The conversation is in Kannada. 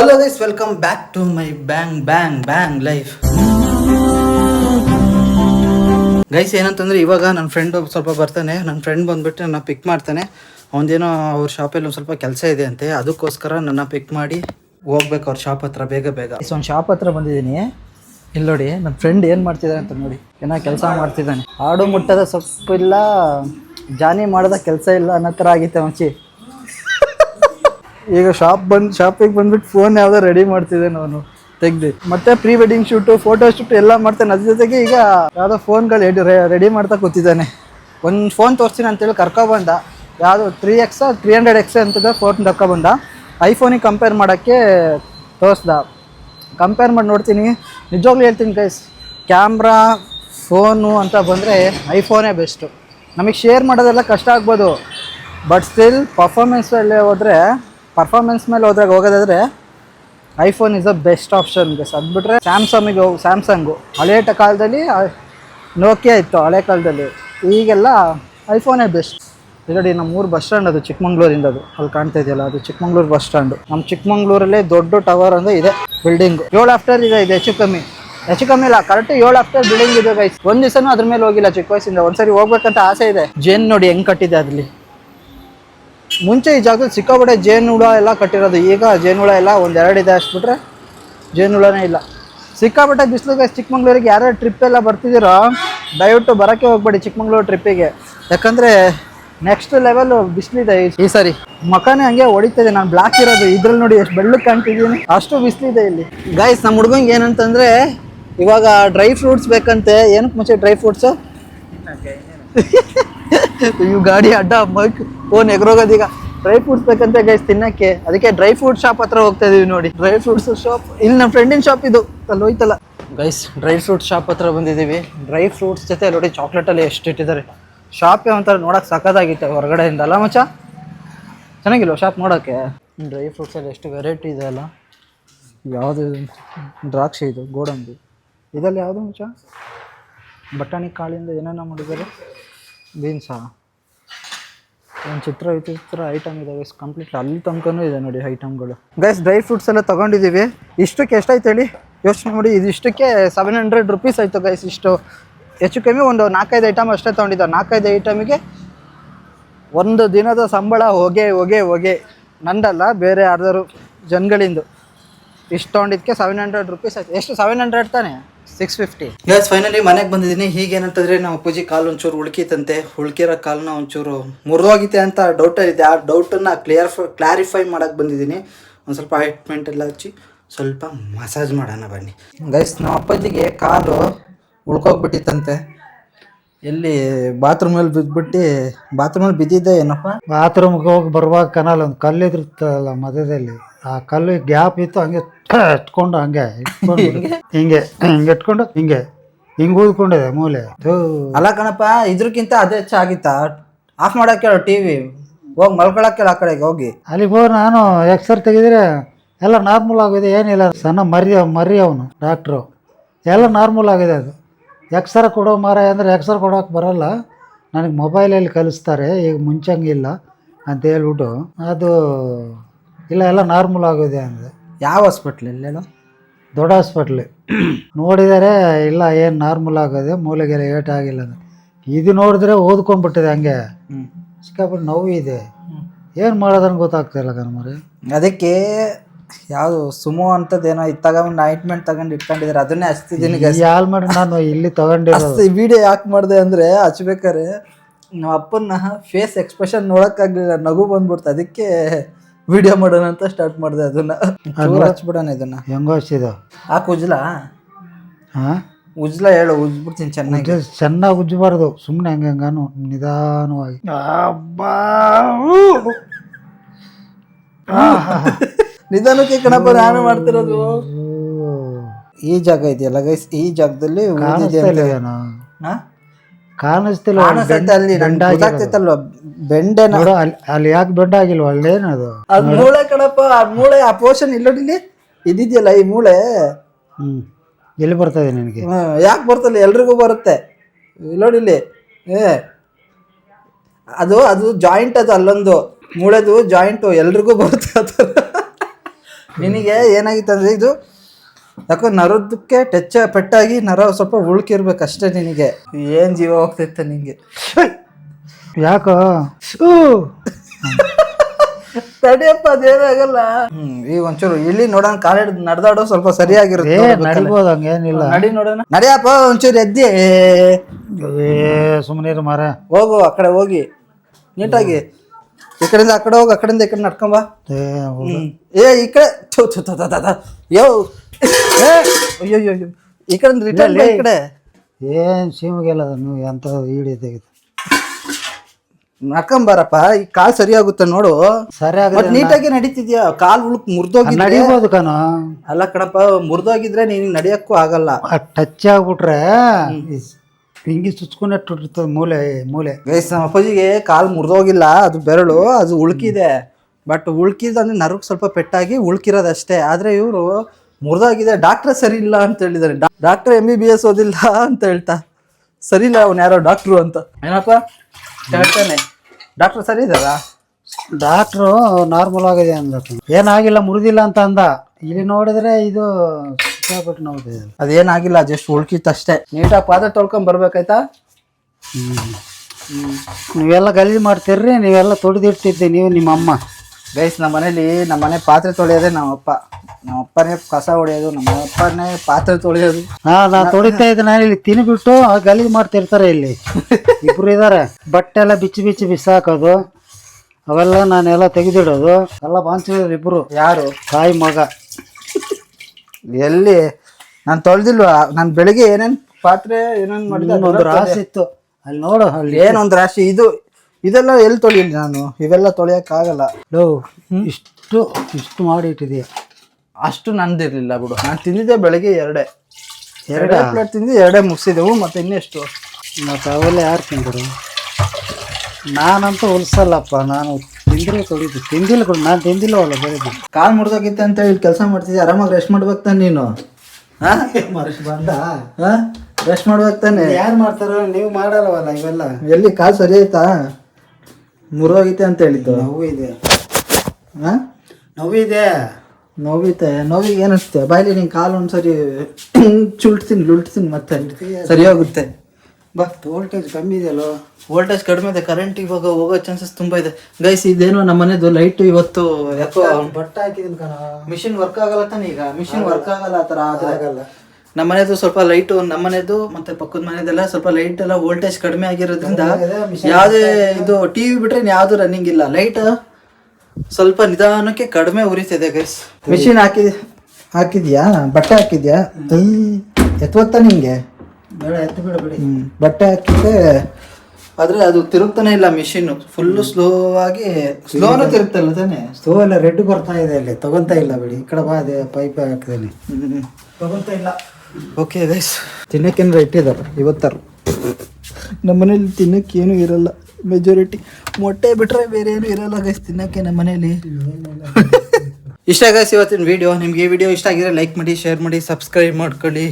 Hello guys welcome back to my bang bang bang life guys ಏನಂತಂದ್ರೆ ಇವಾಗ ನನ್ನ ಫ್ರೆಂಡ್ ಸ್ವಲ್ಪ ಬರ್ತಾನೆ. ನನ್ನ ಫ್ರೆಂಡ್ ಬಂದ್ಬಿಟ್ಟು ನನ್ನ ಪಿಕ್ ಮಾಡ್ತಾನೆ. ಅವಂದೇನೋ ಅವ್ರ ಶಾಪಲ್ಲಿ ಒಂದು ಸ್ವಲ್ಪ ಕೆಲಸ ಇದೆ ಅಂತೆ. ಅದಕ್ಕೋಸ್ಕರ ನನ್ನ ಪಿಕ್ ಮಾಡಿ ಹೋಗ್ಬೇಕು ಅವ್ರ ಶಾಪ್ ಹತ್ರ ಬೇಗ ಬೇಗ. ಒಂದು ಶಾಪ್ ಹತ್ರ ಬಂದಿದ್ದೀನಿ. ಇಲ್ಲಿ ನೋಡಿ ನನ್ನ ಫ್ರೆಂಡ್ ಏನು ಮಾಡ್ತಿದ್ದಾನೆ ಅಂತ ನೋಡಿ. ಏನೋ ಕೆಲಸ ಮಾಡ್ತಿದ್ದಾನೆ ಆಡು ಮುಟ್ಟದ ಸೊಪ್ಪಿಲ್ಲ, ಜಾನಿ ಮಾಡದ ಕೆಲಸ ಇಲ್ಲ ಅನ್ನೋ ಥರ ಆಗಿತ್ತೆ ಮಚ್ಚಿ ಈಗ ಶಾಪ್ ಬಂದು ಶಾಪಿಗೆ ಬಂದ್ಬಿಟ್ಟು ಫೋನ್ ಯಾವುದೋ ರೆಡಿ ಮಾಡ್ತಿದೆ ಅವನು ತೆಗ್ದು. ಮತ್ತೆ pre wedding shoot photo shoot ಎಲ್ಲ ಮಾಡ್ತಾನೆ. ಅದ್ರ ಜೊತೆಗೆ ಈಗ ಯಾವುದೋ ಫೋನ್ಗಳು ರೆಡಿ ಮಾಡ್ತಾ ಕೂತಿದ್ದಾನೆ. ಒಂದು ಫೋನ್ ತೋರಿಸ್ತೀನಿ ಅಂತೇಳಿ ಕರ್ಕೊಬಂದ ಯಾವುದು three X three hundred X ಅಂತದ ಫೋನ್ ತಕ್ಕೊಬಂದ ಐಫೋನಿಗೆ ಕಂಪೇರ್ ಮಾಡೋಕ್ಕೆ ತೋರಿಸ್ದ. ಕಂಪೇರ್ ಮಾಡಿ ನೋಡ್ತೀನಿ. ನಿಜವಾಗ್ಲೂ ಹೇಳ್ತೀನಿ ಗೈಸ್ ಕ್ಯಾಮ್ರಾ ಫೋನು ಅಂತ ಬಂದರೆ ಐಫೋನೇ ಬೆಸ್ಟು ನಮಗೆ ಶೇರ್ ಮಾಡೋದೆಲ್ಲ ಕಷ್ಟ ಆಗ್ಬೋದು. ಬಟ್ ಸ್ಟಿಲ್ ಪರ್ಫಾರ್ಮೆನ್ಸಲ್ಲಿ ಹೋದರೆ ಪರ್ಫಾರ್ಮೆನ್ಸ್ ಮೇಲೆ ಹೋದಾಗ ಹೋಗೋದಾದ್ರೆ iPhone is a best option guys ಅದು ಸ್ಯಾಮ್ಸಂಗಿಗೆ ಹೋಗಿ ಸ್ಯಾಮ್ಸಂಗು ಹಳೆಯ ಕಾಲದಲ್ಲಿ ನೋಕಿಯಾ ಇತ್ತು ಹಳೆ ಕಾಲದಲ್ಲಿ. ಈಗೆಲ್ಲ ಐಫೋನೇ ಬೆಸ್ಟ್ ನೋಡಿ ನಮ್ಮ ಊರು ಬಸ್ ಸ್ಟ್ಯಾಂಡ್ ಅದು ಚಿಕ್ಕಮಂಗ್ಳೂರಿಂದ ಅದು. ಅಲ್ಲಿ ಕಾಣ್ತಾ ಇದೆಯಲ್ಲ, ಅದು ಚಿಕ್ಕಮಂಗ್ಳೂರು ಬಸ್ ಸ್ಟ್ಯಾಂಡು ನಮ್ಮ ಚಿಕ್ಕಮಂಗ್ಳೂರಲ್ಲೇ ದೊಡ್ಡ ಟವರ್ ಅಂದರೆ ಇದೆ ಬಿಲ್ಡಿಂಗು ಏಳು ಆಫ್ಟರ್ ಇದೆ, ಇದು ಹೆಚ್ಚು ಕಮ್ಮಿ. ಹೆಚ್ಚು ಕಮ್ಮಿ ಇಲ್ಲ ಕರೆಕ್ಟ್ ಏಳು ಆಫ್ಟರ್ ಬಿಲ್ಡಿಂಗ್ ಇದೆ ಗೈಸ್ ಒಂದು ದಿವಸನೂ ಅದ್ರ ಮೇಲೆ ಹೋಗಿಲ್ಲ ಚಿಕ್ಕ ವಯಸ್ಸಿಂದ. ಒಂದ್ಸರಿ ಹೋಗ್ಬೇಕಂತ ಆಸೆ ಇದೆ. ಜೇನ್ ನೋಡಿ ಹೆಂಗ್ ಕಟ್ಟಿದೆ ಅದ್ರಲ್ಲಿ. ಮುಂಚೆ ಈ ಜಾಗದಲ್ಲಿ ಸಿಕ್ಕಾಪಟ್ಟೆ ಜೇನುಹುಳ ಎಲ್ಲ ಕಟ್ಟಿರೋದು. ಈಗ ಜೇನುಹುಳ ಎಲ್ಲ ಒಂದೆರಡು ಇದೆ ಅಷ್ಟು ಜೇನುಹುಳನೇ ಇಲ್ಲ. ಸಿಕ್ಕಾಪಟ್ಟೆ ಬಿಸಿಲಿಗೆ ಚಿಕ್ಕಮಂಗ್ಳೂರಿಗೆ ಯಾರ್ಯಾರು ಟ್ರಿಪ್ ಎಲ್ಲ ಬರ್ತಿದ್ದೀರೋ ದಯವಿಟ್ಟು ಬರೋಕ್ಕೆ ಹೋಗ್ಬೇಡಿ ಚಿಕ್ಕಮಂಗ್ಳೂರು ಟ್ರಿಪ್ಪಿಗೆ ಯಾಕಂದರೆ ನೆಕ್ಸ್ಟ್ ಲೆವೆಲ್ ಬಿಸಿಲಿದೆ ಈ ಸಾರಿ. ಮಕಾನೇ ಹಂಗೆ ಹೊಡಿತಿದೆ ನಾನು ಬ್ಲಾಕ್ ಇರೋದು. ಇದ್ರಲ್ಲಿ ನೋಡಿ ಎಷ್ಟು ಬೆಳ್ಳಕ್ಕೆ ಕಾಣ್ತಿದ್ದೀನಿ. ಅಷ್ಟು ಬಿಸಿಲಿದೆ ಇಲ್ಲಿ. ಗೈಸ್ ನಮ್ಮ ಹುಡುಗಂಗೆ ಏನಂತಂದರೆ ಇವಾಗ ಡ್ರೈ ಫ್ರೂಟ್ಸ್ ಬೇಕಂತೆ. ಏನಕ್ಕೆ ಮುಂಚೆ ಡ್ರೈ ಫ್ರೂಟ್ಸು ಇವು ಗಾಡಿ ಅಡ್ಡ ಮೈಕ್ ಫೋನ್ ಎಗರೋಗೋದೀಗ. ಡ್ರೈ ಫ್ರೂಟ್ಸ್ ಬೇಕಂತ ಗೈಸ್ ತಿನ್ನಕ್ಕೆ. ಅದಕ್ಕೆ ಡ್ರೈ ಫ್ರೂಟ್ ಶಾಪ್ ಹತ್ರ ಹೋಗ್ತಾ ಇದೀವಿ ನೋಡಿ. ಡ್ರೈ ಫ್ರೂಟ್ಸ್ ಶಾಪ್ ಇಲ್ಲಿ ನಮ್ಮ ಫ್ರೆಂಡಿನ ಶಾಪ್ ಇದು. ಅಲ್ಲಿ ಹೋಯ್ತಲ್ಲ. ಗೈಸ್ ಡ್ರೈ ಫ್ರೂಟ್ ಶಾಪ್ ಹತ್ರ ಬಂದಿದ್ದೀವಿ. ಡ್ರೈ ಫ್ರೂಟ್ಸ್ ಜೊತೆ ನೋಡಿ ಚಾಕ್ಲೇಟಲ್ಲಿ ಎಷ್ಟು ಇಟ್ಟಿದ್ದಾರೆ. ಶಾಪೇ ಒಂಥರ ನೋಡೋಕೆ ಸಖತ್ತಾಗಿತ್ತು ಹೊರಗಡೆಯಿಂದ ಅಲ್ಲ ಮಚ್ಚ. ಚೆನ್ನಾಗಿಲ್ವ ಶಾಪ್ ನೋಡೋಕ್ಕೆ? ಡ್ರೈ ಫ್ರೂಟ್ಸಲ್ಲಿ ಎಷ್ಟು ವೆರೈಟಿ ಇದೆ ಅಲ್ಲ. ಯಾವುದು ದ್ರಾಕ್ಷಿ ಇದು, ಗೋಡಂಬಿ. ಇದರಲ್ಲಿ ಯಾವುದು ಮಚ್ಚ? ಬಟಾಣಿ ಕಾಳಿಂದ ಏನೇನೋ ಮಾಡಿದ್ದಾರೆ. ಬೀನ್ಸಾ? ಒಂದು ಚಿತ್ರ, ವಿಚಿತ್ರ ಐಟಮ್ ಇದಾವೆ ಕಂಪ್ಲೀಟ್ ಅಲ್ಲಿ ತನಕನೂ ಇದೆ ನೋಡಿ ಐಟಮ್ಗಳು ಗೈಸ್ ಡ್ರೈ ಫ್ರೂಟ್ಸ್ ಎಲ್ಲ ತೊಗೊಂಡಿದ್ದೀವಿ ಇಷ್ಟಕ್ಕೆ ಎಷ್ಟಾಯ್ತು ಹೇಳಿ? ಯೋಚನೆ ಮಾಡಿ. ಇದು ಇಷ್ಟಕ್ಕೆ ಸೆವೆನ್ ಹಂಡ್ರೆಡ್ ರುಪೀಸ್ ಆಯಿತು ಗೈಸ್ ಇಷ್ಟು. ಹೆಚ್ಚು ಕಮ್ಮಿ ಒಂದು ನಾಲ್ಕೈದು ಐಟಮ್ ಅಷ್ಟೇ ತೊಗೊಂಡಿದ್ದೆ. ನಾಲ್ಕೈದು ಐಟಮಿಗೆ ಒಂದು ದಿನದ ಸಂಬಳ ಹೊಗೆ ಹೊಗೆ ಹೊಗೆ. ನಂದಲ್ಲ, ಬೇರೆ ಯಾರ್ದಾರು ಜನಗಳಿಂದು. ಇಷ್ಟು ತೊಗೊಂಡಿದ್ದಕ್ಕೆ ಸೆವೆನ್ ಹಂಡ್ರೆಡ್ ರುಪೀಸ್ ಆಯಿತು. ಎಷ್ಟು? ಸೆವೆನ್ ಹಂಡ್ರೆಡ್ ತಾನೆ? ಸಿಕ್ಸ್ ಫಿಫ್ಟಿ ಯಸ್ ಫೈನಲಿ ಮನೆಗೆ ಬಂದಿದ್ದೀನಿ. ಹೀಗೇನಂತಂದ್ರೆ ನಮ್ಮ ಅಪ್ಪಾಜಿ ಕಾಲು ಒಂಚೂರು ಉಳ್ಕಿತಂತೆ. ಉಳ್ಕಿರೋ ಕಾಲನ್ನ ಒಂಚೂರು ಮುರಿದೋಗಿದೆ ಅಂತ ಡೌಟ್ ಇದೆ. ಆ ಡೌಟನ್ನು ಕ್ಲಿಯರ್ ಕ್ಲಾರಿಫೈ ಮಾಡಕ್ಕೆ ಬಂದಿದ್ದೀನಿ. ಒಂದು ಸ್ವಲ್ಪ ಆಯಿಂಟ್ಮೆಂಟ್ ಎಲ್ಲ ಹಚ್ಚಿ ಸ್ವಲ್ಪ ಮಸಾಜ್ ಮಾಡೋಣ ಬನ್ನಿ. ಗೈಸ್ ನಮ್ಮ ಅಪ್ಪಾಜಿಗೆ ಕಾಲು ಉಳ್ಕೋಗ್ಬಿಟ್ಟಿತ್ತಂತೆ. ಎಲ್ಲಿ ಬಾತ್ರೂಮ್ ಬಾತ್ರೂಮಲ್ಲಿ ಬಾತ್ರೂಮ್ ಅಲ್ಲಿ ಬಿದ್ದಿದ್ದೆ ಏನಪ್ಪ? ಬಾತ್ರೂಮ್ಗೆ ಹೋಗಿ ಬರುವಾಗ ಕನಲ್ ಒಂದು ಕಲ್ಲು ಇದ್ರುತ್ತಲ್ಲ ಮಧ್ಯದಲ್ಲಿ. ಆ ಕಲ್ಲು ಗ್ಯಾಪ್ ಇತ್ತು ಹಂಗೆ ಇಟ್ಕೊಂಡು ಹಂಗೆ ಇಟ್ಕೊಂಡು ಹಿಂಗೆ. ಹಿಂಗೆ ಇಟ್ಕೊಂಡು ಹಿಂಗೆ ಹಿಂಗೆ ಊದ್ಕೊಂಡಿದೆ ಮೂಲೆ. ಥೂ. ಅಲ್ಲ ಕಣಪ್ಪ ಇದ್ರಕ್ಕಿಂತ ಅದೇ ಹೆಚ್ಚಾಗಿತ್ತಾ? ಆಫ್ ಮಾಡಕ್ಕೆ ಹೇಳು ಟಿವಿ ಹೋಗಿ ಮಲ್ಕೊಳಕ್ಕೆ ಆ ಕಡೆಗೆ ಹೋಗಿ. ಅಲ್ಲಿಗೆ ಹೋಗಿ ನಾನು ಎಕ್ಸ್ರೇ ತೆಗೆದ್ರೆ ಎಲ್ಲ ನಾರ್ಮಲ್ ಆಗಿದೆ ಏನಿಲ್ಲ. ಸಣ್ಣ ಮರಿ ಮರಿ ಅವನು ಡಾಕ್ಟ್ರು ಎಲ್ಲ ನಾರ್ಮಲ್ ಆಗಿದೆ ಅದು. ಎಕ್ಸ್ರೆ ಕೊಡೋ ಮಾರ ಅಂದರೆ ಎಕ್ಸರ ಕೊಡೋಕೆ ಬರೋಲ್ಲ. ನನಗೆ ಮೊಬೈಲಲ್ಲಿ ಕಲಿಸ್ತಾರೆ ಈಗ ಮುಂಚಂಗಿಲ್ಲ ಅಂತ ಹೇಳ್ಬಿಟ್ಟು. ಅದು ಇಲ್ಲ ಎಲ್ಲ ನಾರ್ಮಲ್ ಆಗೋದೆ ಅಂದೆ. ಯಾವ ಹಾಸ್ಪಿಟ್ಲ್ ಇಲ್ಲೆಲ್ಲ ದೊಡ್ಡ ಹಾಸ್ಪಿಟ್ಲ್ ನೋಡಿದರೆ ಇಲ್ಲ ಏನು ನಾರ್ಮಲ್ ಆಗೋದೆ ಮೂಲೆಗೆಲ್ಲ ಏಟ್ ಆಗಿಲ್ಲ ಅಂದ್ರೆ ಇದು ನೋಡಿದ್ರೆ ಓದ್ಕೊಂಡ್ಬಿಟ್ಟಿದೆ ಹಂಗೆ. ಸಿಕ್ಕಾಪಟ್ಟೆ ನೋವು ಇದೆ. ಏನು ಮಾಡೋದನ್ನು ಗೊತ್ತಾಗ್ತಿಲ್ಲ ಕಣ್ಮರಿ ಅದಕ್ಕೆ ಯಾವುದು ಸುಮೋ ಏನೋ ಇದು ತಗೊಂಡು ನೈಟ್ಮೆಂಟ್ ತಗೊಂಡು ಇಟ್ಕೊಂಡಿದ್ರೆ ಅದನ್ನೇ ಹಚ್ತಿದ್ದೀನಿ ಹಾಲ್ ಮಾಡಿ ನಾನು ಇಲ್ಲಿ ತಗೊಂಡಿರೋದು. ಈ ವಿಡಿಯೋ ಯಾಕೆ ಮಾಡಿದೆ ಅಂದರೆ ಹಚ್ಬೇಕಾರೆ ನಮ್ಮ ಅಪ್ಪನ ಫೇಸ್ ಎಕ್ಸ್ಪ್ರೆಷನ್ ನೋಡೋಕ್ಕಾಗಲಿಲ್ಲ ನಗು ಬಂದ್ಬಿಡ್ತು. ಅದಕ್ಕೆ ವಿಡಿಯೋ ಮಾಡೋಣ ಅಂತ ಸ್ಟಾರ್ಟ್ ಮಾಡಿದೆ ಅದನ್ನ. ಚೂರು ಹಚ್ಬಿಡೋಣ ಇದನ್ನ. ಹೆಂಗೋ ಹಚ್ಚಿದ ಹಾಕು ಉಜ್ಲ? ಹಾಂ? ಉಜ್ಲ ಹೇಳು ಉಜ್ಬಿಡ್ತೀನಿ ಚೆನ್ನಾಗಿ. ಚೆನ್ನಾಗಿ ಉಜ್ಜಬಾರ್ದು ಸುಮ್ಮನೆ ಹಂಗೆ ಹಂಗಾನು ನಿಧಾನವಾಗಿ. ಅಬ್ಬಾ ನಿಧಾನಕ್ಕೆ ಕಣಪ್ಪ ನಾನು ಮಾಡ್ತಿರೋದು. ಈ ಜಾಗ ಇದೆಯಲ್ಲ ಗೈಸ್ ಈ ಜಾಗದಲ್ಲಿ ಉಳಿದಿದೆ ಅಂತ ಏನೋ. ಹಾ? ಕಾಣಿಸ್ತಿಲ್ಲ ಕಾಣಿಸ್ತೈತೆ ಅಲ್ಲಿ ನನ್ಗೆ ಗೊತ್ತಾಗ್ತೈತಲ್ವ ಬೆಂಡೆನ ನೋಡು ಅಲ್ಲಿ ಅಲ್ಲಿ ಯಾಕೆ ದೊಡ್ಡ ಆಗಿಲ್ವ ಅಲ್ಲೇನದು ಅದ್ ಮೂಳೆ ಕಣಪ್ಪ ಆ ಮೂಳೆ ಆ ಪೋರ್ಷನ್ ಇಲ್ಲಿ? ಇದಿದೆಯಲ್ಲ ಈ ಮೂಳೆ? ಹ್ಞೂ ಎಲ್ಲಿ ಬರ್ತದೆ ನಿನಗೆ? ಯಾಕೆ ಬರ್ತಲ್ಲ? ಎಲ್ರಿಗೂ ಬರುತ್ತೆ. ಇಲ್ಲೋಡಿಲ್ಲಿ ಏ. ಅದು ಅದು ಜಾಯಿಂಟ್ ಅದು ಅಲ್ಲೊಂದು. ಮೂಳೆದು ಜಾಯಿಂಟು ಎಲ್ರಿಗೂ ಬರುತ್ತೆ. ಆ ಥರ ನಿನಗೆ ಏನಾಗಿತ್ತು ಅಂದರೆ ಇದು ಯಾಕೋ ನರದಕ್ಕೆ ಟಚ್ ಪೆಟ್ಟಾಗಿ ನರ ಸ್ವಲ್ಪ ಉಳ್ಕಿರ್ಬೇಕಷ್ಟೇ ನಿನಗೆ. ಏನು ಜೀವ ಹೋಗ್ತೈತೆ ನಿನಗೆ ಯಾಕೋ? ತಡಿಯಪ್ಪ ಅದೇನಾಗಲ್ಲ ಹ್ಮ್ ಈಗ ಒಂಚೂರು ಇಲ್ಲಿ ನೋಡೋಣ ಕಾಲ ನಡೆದಾಡೋ ಸ್ವಲ್ಪ ಸರಿಯಾಗಿರುತ್ತೆ. ನಡಿಬೋದು ಹಂಗೇನಿಲ್ಲ ನಡಿ ನೋಡೋಣ. ನಡಿಯಪ್ಪ ಒಂಚೂರು ಎದ್ದಿ. ಏ ಸುಮ್ಮನೆ ಮಾರ ಹೋಗು ಆ ಕಡೆ ಹೋಗಿ. ನೀಟಾಗಿ. ಈ ಕಡೆಯಿಂದ ಆ ಕಡೆ ಹೋಗಿ ಆ ಕಡೆಯಿಂದ ಈ ಕಡೆ ನಡ್ಕೊಂಬ ಏ ಈ ಕಡೆ. ಥು, ಥು, ಥು, ಥು, ಥು, ಥು. ಯೋ. ಏ, ಅಯ್ಯೋ. ಅಯ್ಯೋ ಅಯ್ಯೋ. ಈ ಕಡೆ ರಿಟರ್ನ್ ಈ ಕಡೆ. ಏನು ಸೀಮಗೆಲ್ಲ ನೀವು ಎಂತ ಈಡಿ ತೆಗೆದು ನಡ್ಕೊಂಬಾರಪ್ಪ ಈ ಕಾಲ್ ಸರಿ ಆಗುತ್ತೆ ನೋಡು. ಸರಿ ಆಗದೆ ನೀಟಾಗಿ ನಡೀತಿದ್ಯಾ? ಕಾಲ್ ಉಳುಕ್ ಮುರ್ದೋಗಿ ನಡಿಬೋದು ಕಣ. ಅಲ್ಲ ಕಣಪ್ಪ ಮುರ್ದೋಗಿದ್ರೆ ನೀನ್ ನಡಿಯಕ್ಕೂ ಆಗಲ್ಲ. ಟಚ್ ಆಗ್ಬಿಟ್ರೆ ಹಿಂಗಿ ಸುಚ್ಕೊಂಡಿರ್ತದ ಮೂಲೆ ಮೂಲೆ. ಗೈಸ್ ನಮ್ಮ ಅಪ್ಪಾಜಿಗೆ ಕಾಲ್ ಮುರಿದೋಗಿಲ್ಲ ಅದು ಬೆರಳು ಅದು ಉಳ್ಕಿದೆ. ಬಟ್ ಉಳ್ಕಿದಂದ್ರೆ ನರಕ್ ಸ್ವಲ್ಪ ಪೆಟ್ಟಾಗಿ ಉಳ್ಕಿರೋದಷ್ಟೇ. ಆದ್ರೆ ಇವರು ಮುರಿದೋಗಿದೆ ಡಾಕ್ಟ್ರೇ ಸರಿ ಇಲ್ಲ ಅಂತ ಹೇಳಿದಾರೆ doctor M B B S ಓದಿಲ್ಲ ಅಂತ ಹೇಳ್ತಾ. ಸರಿ ಇಲ್ಲ ಅವ್ನು ಯಾರೋ ಡಾಕ್ಟ್ರು ಅಂತ. ಏನಪ್ಪ? ಹೇಳ್ತಾನೆ. ಡಾಕ್ಟರ್ ಸರಿ ಇದ್ದಾರಾ? ಡಾಕ್ಟ್ರು ನಾರ್ಮಲ್ ಆಗಿದೆ ಅಂದ ಏನಾಗಿಲ್ಲ ಮುರಿದಿಲ್ಲ ಅಂತ ಅಂದ. ಇಲ್ಲಿ ನೋಡಿದ್ರೆ ಇದು ಸಿಕ್ಕಾಪಟ್ಟೆ ಆಗಿಲ್ಲ ಅದೇನಾಗಿಲ್ಲ ಜಸ್ಟ್ ಉಳ್ಕಿತ್ತು ಅಷ್ಟೇ. ನೀಟಾಗಿ ಪಾದ ತೊಳ್ಕೊಂಡ್ ಬರ್ಬೇಕಾಯ್ತಾ? ನೀವೆಲ್ಲ ಗಲೀಜು ಮಾಡ್ತೀರ್ರಿ ನೀವೆಲ್ಲ ತೊಡೆದಿಡ್ತಿದ್ದೆ ನೀವು ನಿಮ್ಮ ಅಮ್ಮ ಗೈಸ್ ನಮ್ಮ ಮನೇಲಿ ನಮ್ಮ ಮನೆ ಪಾತ್ರೆ ತೊಳೆಯೋದೇ ನಮ್ಮಪ್ಪ. ನಮ್ಮಪ್ಪನೇ ಕಸ ಹೊಡೆಯೋದು ನಮ್ಮಪ್ಪನೇ ಪಾತ್ರೆ ತೊಳೆಯೋದು. ಹಾ ನಾ ತೊಳಿತಾ ಇದ್ದೆ ನಾನು ಇಲ್ಲಿ ತಿನ್ಬಿಟ್ಟು ಗಲೀಜು ಮಾಡ್ತಿರ್ತಾರೆ ಇಲ್ಲಿ. ಇಬ್ರು ಇದಾರೆ. ಬಟ್ಟೆ ಎಲ್ಲ ಬಿಚ್ಚಿ ಬಿಚ್ಚಿ ಬಿಸಾಕೋದು ಅವೆಲ್ಲ ನಾನೆಲ್ಲ ತೆಗೆದಿಡೋದು. ಎಲ್ಲ ಬಾಂಚಿದ್ರು ಇಬ್ರು. ಯಾರು? ತಾಯಿ ಮಗ. ಎಲ್ಲಿ? ನಾನು ತೊಳೆದಿಲ್ವಾ? ನಾನು ಬೆಳಿಗ್ಗೆ ಏನೇನ್ ಪಾತ್ರೆ ಏನೇನ್ ಮಾಡಿದೆ ಒಂದು ರಾಶಿ ಇತ್ತು. ಅಲ್ಲಿ ನೋಡು ಅಲ್ಲಿ ಏನೊಂದು ರಾಶಿ? ಇದು ಇದೆಲ್ಲ ಎಲ್ಲಿ ತೊಳಿಲಿ ನಾನು? ಇವೆಲ್ಲ ತೊಳಿಯಕ್ ಆಗಲ್ಲ. ಲೋ ಇಷ್ಟು ಇಷ್ಟು ಮಾಡಿ ಇಟ್ಟಿದೀಯ ಅಷ್ಟು ನಂದಿರಲಿಲ್ಲ ಬಿಡು. ನಾನು ತಿಂದಿದ್ದೆ ಬೆಳಿಗ್ಗೆ ಎರಡೇ. ಎರಡೇ? ಪ್ಲೇಟ್ ತಿಂದು ಎರಡೇ ಮುಗಿಸಿದೆವು ಮತ್ತೆ ಇನ್ನೆಷ್ಟು? ಮತ್ತೆ ಅವೆಲ್ಲ ಯಾರು ತಿಂದರು? ನಾನಂತೂ ಉಲ್ಸಲ್ಲಪ್ಪ ನಾನು ತಿಂದ್ರೆ ತೊಳಿದು ತಿಂದಿಲ್ಲ ಕೊಡು ನಾನು ತಿಂದಿಲ್ಲವಲ್ಲ ಬೆಳಿಗ್ಗೆ ಕಾಲ್ ಮುಡ್ದೋಗಿತ್ತೆ ಅಂತ ಹೇಳಿ ಕೆಲಸ ಮಾಡ್ತಿದ್ದೆ ಆರಾಮಾಗಿ ರೆಸ್ಟ್ ಮಾಡ್ಬೇಕು ತಾನೆ ನೀನು? ಹಾ? ಮನುಷ್ಯ ಬಂದ. ಹಾ? ರೆಸ್ಟ್ ಮಾಡ್ಬೇಕು ತಾನೆ? ಯಾರು ಮಾಡ್ತಾರೋ ನೀವು ಮಾಡಲ್ಲವಲ್ಲ ಇವೆಲ್ಲ. ಎಲ್ಲಿ ಕಾಲ್ ಸರಿ ಆಯ್ತಾ? ಮುರಿದೋಗಿತ್ತೆ ಅಂತ ಹೇಳಿದ್ದು. ನೋವು ಇದೆ. ಹಾ? ನೋವು ಇದೆ. ನೋವಿತೆ ನೋವಿಗೆ ಏನು ಅನ್ಸುತ್ತೆ? ಬಾಯ್ಲಿ ನಿನ್ ಕಾಲು ಒಂದ್ಸರಿ ಚುಲ್ಟ್ತೀನಿ ಲುಲ್ಟ್ತೀನಿ ಮತ್ತೆ ಸರಿ ಹೋಗುತ್ತೆ. ಬಾ. ವೋಲ್ಟೇಜ್ ಕಮ್ಮಿ ಇದೆಯಲ್ಲೋ ವೋಲ್ಟೇಜ್ ಕಡಿಮೆ ಇದೆ. ಕರೆಂಟ್ ಇವಾಗ ಹೋಗೋ ಚಾನ್ಸಸ್ ತುಂಬಾ ಇದೆ. ಗೈಸ್ ಇದೇನೋ ನಮ್ಮ ಮನೆದು ಲೈಟ್ ಇವತ್ತು ಯಾಕೋ ಬಟ್ಟೆ ಹಾಕಿದ್ದೀನಿ ಕಣ. ಮಿಷಿನ್ ವರ್ಕ್ ಆಗಲ್ಲ ತಾನೆ ಈಗ. ಮಿಷಿನ್ ವರ್ಕ್ ಆಗಲ್ಲ. ಆ ಥರ ಆಗಲ್ಲ. ನಮ್ಮ ಮನೆಯದು ಸ್ವಲ್ಪ ಲೈಟು ನಮ್ಮ ಮನೆಯದು ಮತ್ತೆ ಪಕ್ಕದ ಮನೆದೆಲ್ಲ ಸ್ವಲ್ಪ ಲೈಟ್ ಎಲ್ಲ ವೋಲ್ಟೇಜ್ ಕಡಿಮೆ ಆಗಿರೋದ್ರಿಂದ ಯಾವುದೇ ಇದು ಟಿವಿ ಬಿಟ್ರೆ ಯಾವ್ದು ರನ್ನಿಂಗ್ ಇಲ್ಲ. ಲೈಟ್ ಸ್ವಲ್ಪ ನಿಧಾನಕ್ಕೆ ಕಡಿಮೆ ಉರಿತಿದೆ ಗೈಸ್ ಮಿಷಿನ್ ಹಾಕಿ ಹಾಕಿದ್ಯಾ? ಬಟ್ಟೆ ಹಾಕಿದ್ಯಾ? ಎತ್ವತ್ತ ನಿಂಗೆ? ಬೇಡ ಎತ್ತು ಬಿಡು ಬಿಡಿ. ಬಟ್ಟೆ ಹಾಕಿದ್ರೆ ಆದ್ರೆ ಅದು ತಿರುಗ್ತಾನೆ ಇಲ್ಲ ಮಿಷಿನ್ ಫುಲ್ಲು ಸ್ಲೋ ಆಗಿ ಸ್ಲೋನು ತಿರುಗ್ತಲ್ಲ ತಾನೆ? ಸ್ಲೋ ಎಲ್ಲ ರೆಡ್ ಬರ್ತಾ ಇದೆ ಅಲ್ಲಿ. ತಗೊಂತ ಇಲ್ಲ ಬಿಡಿ. ಈ ಕಡೆ ಬಾ ಅದೇ ಪೈಪ್ ಹಾಕಿದ್ದೀನಿ ತಗೊಂತ ಇಲ್ಲ. ಓಕೆ ಗೈಸ್ ತಿನ್ನಕ್ಕೇನಾರ ಇಟ್ಟಿದ್ದಾರೆ ಇವತ್ತಾರು ನಮ್ಮ ಮನೇಲಿ ತಿನ್ನಕ್ಕೆ ಏನೂ ಇರಲ್ಲ. ಮೆಜಾರಿಟಿ ಮೊಟ್ಟೆ ಬಿಟ್ರೆ ಬೇರೆ ಏನು ಇರಲ್ಲ ಗೈಸ್ ತಿನ್ನಕ್ಕೆ ನಮ್ಮ ಮನೇಲಿ. ಇಷ್ಟ ಗೈಸ್ ಇವತ್ತಿನ ವಿಡಿಯೋ ನಿಮ್ಗೆ ಈ ವಿಡಿಯೋ ಇಷ್ಟ ಆಗಿದ್ರೆ ಲೈಕ್ ಮಾಡಿ ಶೇರ್ ಮಾಡಿ ಸಬ್ಸ್ಕ್ರೈಬ್ ಮಾಡ್ಕೊಳ್ಳಿ.